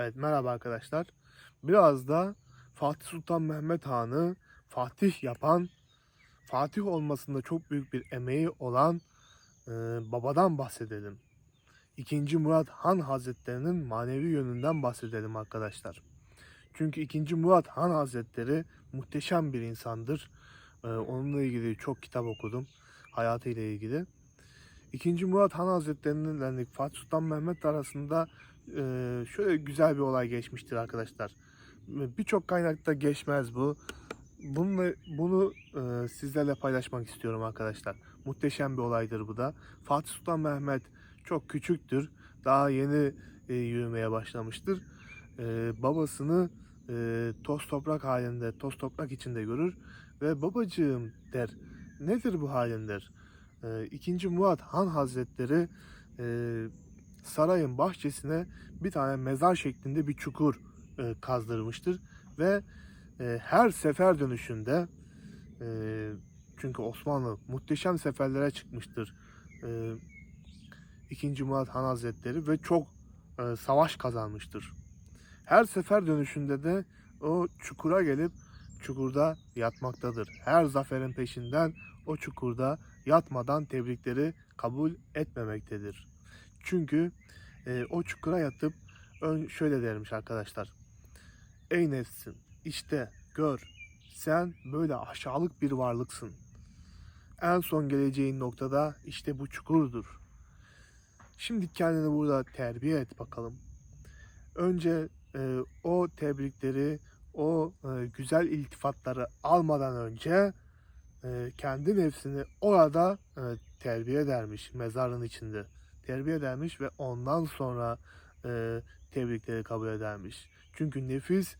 Evet merhaba arkadaşlar. Biraz da Fatih Sultan Mehmet Han'ı Fatih yapan, Fatih olmasında çok büyük bir emeği olan e, babadan bahsedelim. 2. Murat Han Hazretleri'nin manevi yönünden bahsedelim arkadaşlar. Çünkü 2. Murat Han Hazretleri muhteşem bir insandır. E, onunla ilgili çok kitap okudum. Hayatıyla ilgili. 2. Murat Han Hazretleri'nin Fatih Sultan Mehmet arasında e, şöyle güzel bir olay geçmiştir arkadaşlar. Birçok kaynakta geçmez bu. Bununla, bunu e, sizlerle paylaşmak istiyorum arkadaşlar. Muhteşem bir olaydır bu da. Fatih Sultan Mehmet çok küçüktür. Daha yeni e, yürümeye başlamıştır. E, babasını e, toz toprak halinde, toz toprak içinde görür ve babacığım der. Nedir bu halin der. E, İkinci Murat Han Hazretleri e, sarayın bahçesine bir tane mezar şeklinde bir çukur e, kazdırmıştır ve e, her sefer dönüşünde çünkü Osmanlı muhteşem seferlere çıkmıştır e, 2. Murat Han Hazretleri ve çok savaş kazanmıştır. Her sefer dönüşünde de o çukura gelip çukurda yatmaktadır. Her zaferin peşinden o çukurda yatmadan tebrikleri kabul etmemektedir. Çünkü e, o çukura yatıp ön, şöyle dermiş arkadaşlar. Ey nefsin işte gör sen böyle aşağılık bir varlıksın. En son geleceğin noktada işte bu çukurdur. Şimdi kendini burada terbiye et bakalım. Önce e, o tebrikleri, o e, güzel iltifatları almadan önce e, kendi nefsini orada e, terbiye edermiş mezarın içinde. Terbiye edermiş ve ondan sonra e, tebrikleri kabul edermiş. Çünkü nefis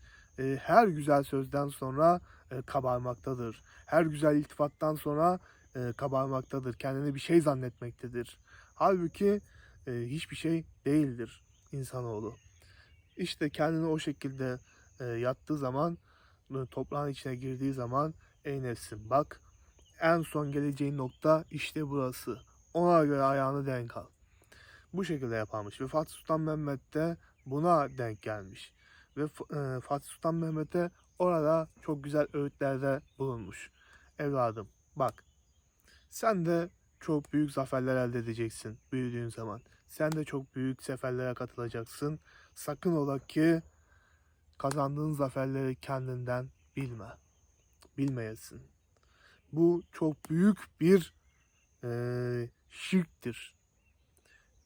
her güzel sözden sonra kabarmaktadır. Her güzel iltifattan sonra kabarmaktadır. Kendini bir şey zannetmektedir. Halbuki hiçbir şey değildir insanoğlu. İşte kendini o şekilde e, yattığı zaman, e, toprağın içine girdiği zaman ey nefsim bak en son geleceğin nokta işte burası. Ona göre ayağını denk al. Bu şekilde yaparmış ve Fatih Sultan Mehmet de buna denk gelmiş. Ve e, Fatih Sultan Mehmet'e orada çok güzel öğütlerde bulunmuş. Evladım bak sen de çok büyük zaferler elde edeceksin büyüdüğün zaman. Sen de çok büyük seferlere katılacaksın. Sakın ola ki kazandığın zaferleri kendinden bilme. Bilmeyesin. Bu çok büyük bir e, şirktir.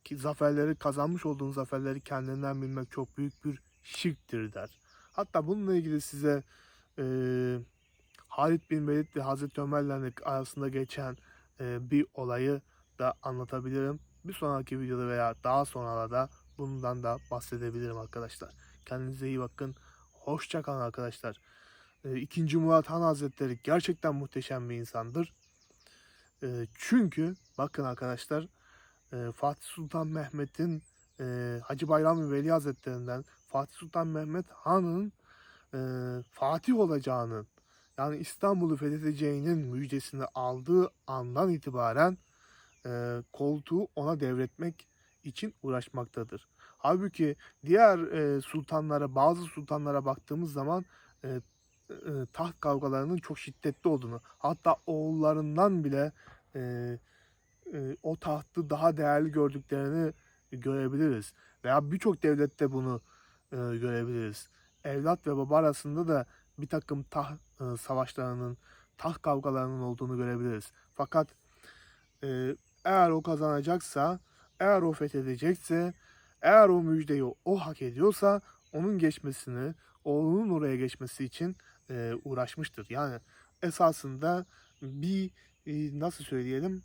Ki zaferleri kazanmış olduğun zaferleri kendinden bilmek çok büyük bir şirktir der. Hatta bununla ilgili size e, Halid bin Velid ve Hazreti Ömer'le arasında geçen e, bir olayı da anlatabilirim. Bir sonraki videoda veya daha sonralarda bundan da bahsedebilirim arkadaşlar. Kendinize iyi bakın. Hoşça kalın arkadaşlar. E, İkinci Murat Han Hazretleri gerçekten muhteşem bir insandır. E, çünkü bakın arkadaşlar e, Fatih Sultan Mehmet'in e, Hacı Bayram Veli Hazretlerinden Fatih Sultan Mehmet Han'ın e, Fatih olacağının yani İstanbul'u fethedeceğinin müjdesini aldığı andan itibaren koltuğu ona devretmek için uğraşmaktadır. Halbuki diğer e, sultanlara, bazı sultanlara baktığımız zaman e, e, taht kavgalarının çok şiddetli olduğunu, hatta oğullarından bile e, e, o tahtı daha değerli gördüklerini görebiliriz. Veya birçok devlette bunu e, görebiliriz. Evlat ve baba arasında da bir takım taht e, savaşlarının, taht kavgalarının olduğunu görebiliriz. Fakat e, eğer o kazanacaksa, eğer o fethedecekse, eğer o müjdeyi o hak ediyorsa onun geçmesini, oğlunun oraya geçmesi için e, uğraşmıştır. Yani esasında bir e, nasıl söyleyelim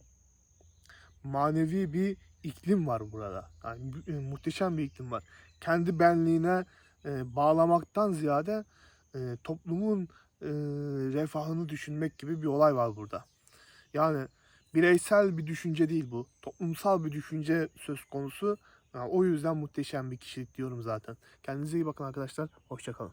manevi bir iklim var burada. Yani e, muhteşem bir iklim var. Kendi benliğine e, bağlamaktan ziyade e, toplumun e, refahını düşünmek gibi bir olay var burada. Yani bireysel bir düşünce değil bu. Toplumsal bir düşünce söz konusu. O yüzden muhteşem bir kişilik diyorum zaten. Kendinize iyi bakın arkadaşlar. Hoşçakalın.